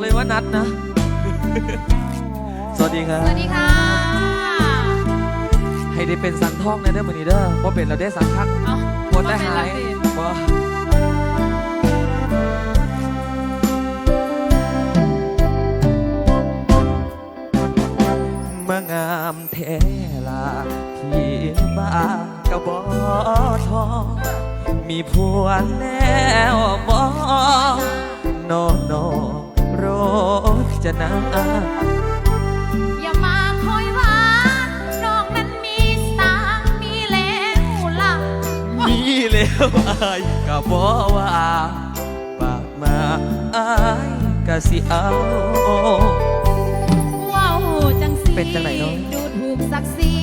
เลยว่านัดนะ สวัสดีครับ สวัสดีค่ะ ให้ได้เป็นสังทองในเด้อมือนี้เด้อเพราะเป็นเราได้สังคักเอาหมดได้หายบ่มางามแท้ลาที่บ้านกะบ่ทองมีผัวแล้วบ่นอนอรถ จะนาอย่ามาคอยหวานน้องนั้นมีสางมีแล้วล่ะมีแล้วอายก็บ่ว่าปากมาอายก็สิเอาว้าวจังสีเป็นจังไหนเนาะดูถูกศักดิ์ศรี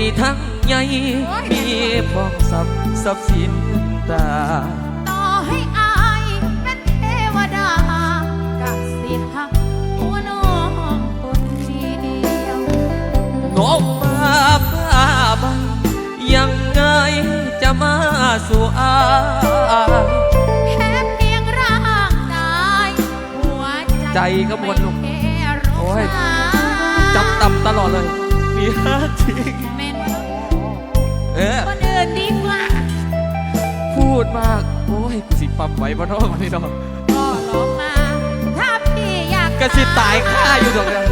นี่ทั้งใหญ่โอ้ยมีพองทรัพย์ทรัพย์สินตราต่อให้อายเป็นเทวดากะสิหักหัวน้องคนเดียวงบมาบ้าใบยังไงจะมาสู่อายแค่เพียงร่างกายหัวใจก็หมดลูกไแค่รู้โอ้ยหาจับต่ำตลอดเลยมี ฮักจริงแม่นเออคนอื่นดีกว่าพูดมากโอ้ยกูสิปั๊มไว้บ่น้องนี่น้องก็ลองมา ถ้าพี่อยากกระสิตายค่าอยู่ตรงนี้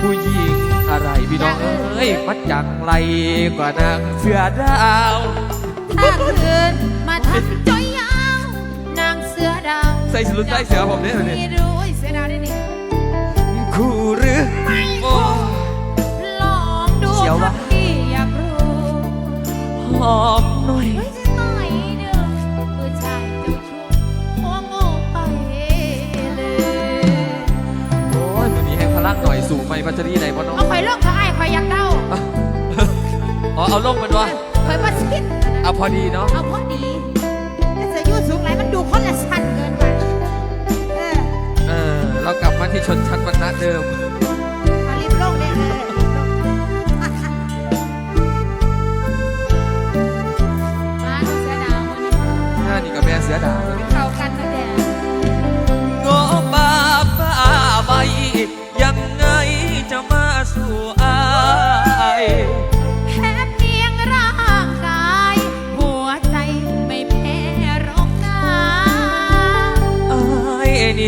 ผู้หญิงอะไรพี่น้องเอ้ยมันจังไรกว่านางเสือดาวถ้าคืนมาทำจอยยาวนางเสือดาวใส่ชุดใส่เสือผมเนี่ยเนี่ยไม่รู้เสือดาวได้นี่คู่หรือโอ้ อมหน่อยเฮ้ยจะต่อยเด้อผู้ชายเจ้าชู้หัวโง่ไปเลยโอ้ยมันนี้ให้พลังหน่อยสูงไหมพัชรีไหนบ่น้องเอาไฟโลกเขาไอ้ไฟยักเด้าอ๋อเอาลงมันวะไฟประชิดเอาพอดีเนาะเอาพอดีถ้าจะยุ่สูงไรมันดูคนละชั้นเกินไปเออ เออเรากลับมาที่ชนชั้นวรรณะเดิม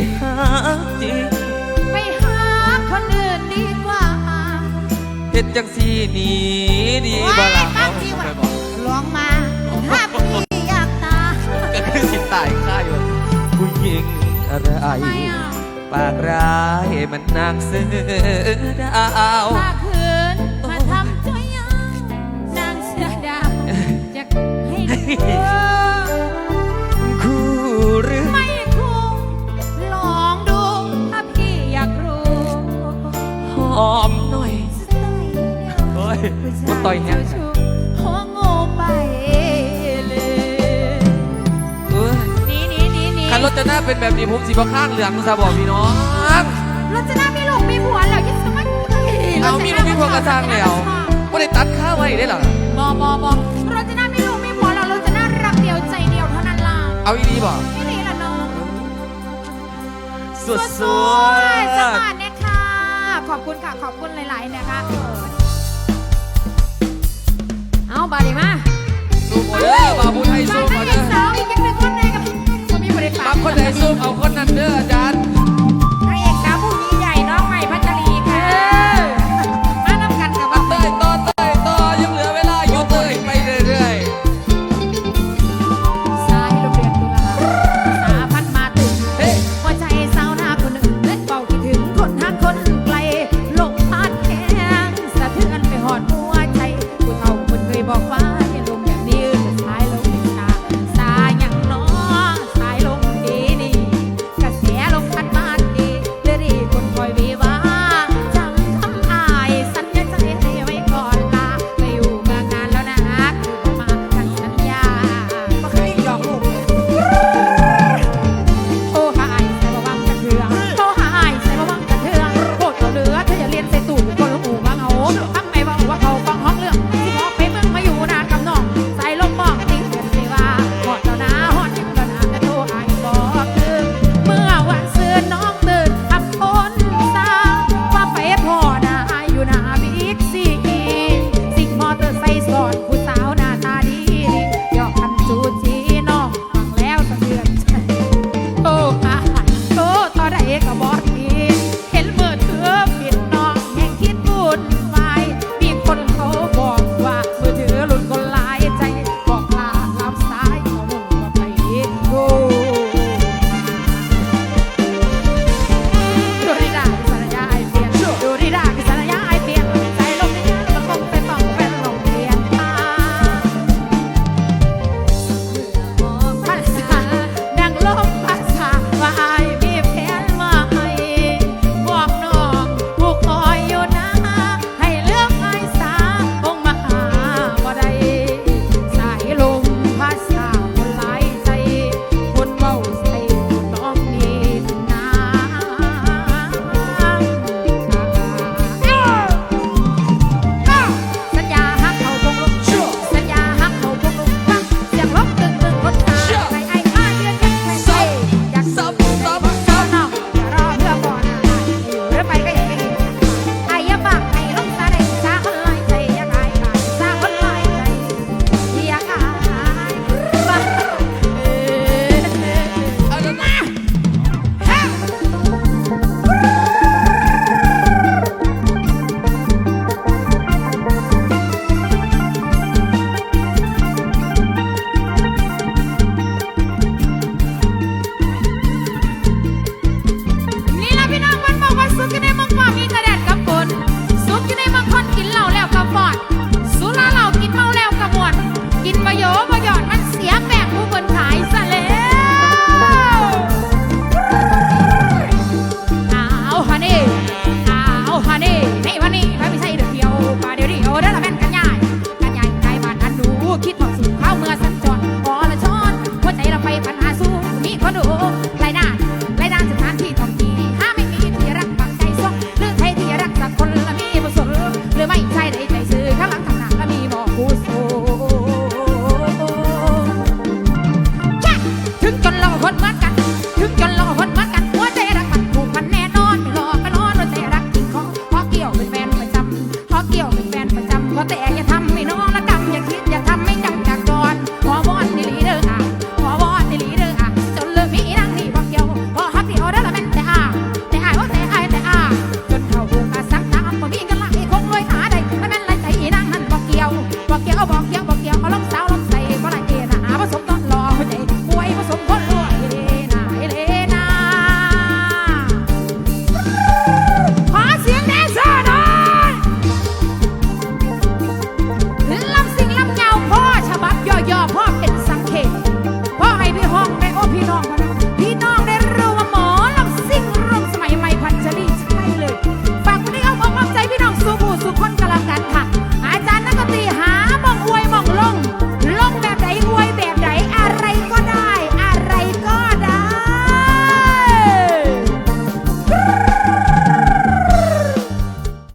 ายนี่ฮักจริงไปหาคนอื่นดีกว่าเฮ็ดจังสีนี่ดีบ่ล่ะว้ายเอาตั้งที่ไปว่าบอกลองมาถ้าพี่อยากตายก็คือสิตายค่าอยู่ผู้หญิงอะไรไม่เอาปากร้ายมันนางเสือดาวถ้าคืนมาทำจ้อยยาวนางเสือดาวจะให้ดู อยแห้งหัวโง่ไปเลยเอ้ยหนี่นี่นี่นี่คันรถจะหน้าเป็นแบบนี้ผมสีบ่ข้างเหลืองซะบอกพี่น้องรถจะน่ามีลูกมีผัวแล้วยิ่งสมัยเอามีลูกมีผัวกระซังแล้วไม่ได้ตัดข้าวไว้ได้หรอบอบอบอรถจะน่ามีลูกมีผัวแล้วรถจะน่ารักเดียวใจเดียวเท่านั้นล่ะเอาอีนีบ่นี่นี่ละน้องสวดสสววยสดวัสดีค่ะขอบคุณค่ะขอบคุณหลาย ๆ นะคะ เอาบาดีมาสู้หมดเด้อบาบุญให้ฟัสู้งหมนักดเรีเด้ยนอสาวอีกจังหนึ่งคนเลยกับผมมีบริษัทบางคนไหนสู้เอาคนนั้นเด้ออาจารย์ I'm what?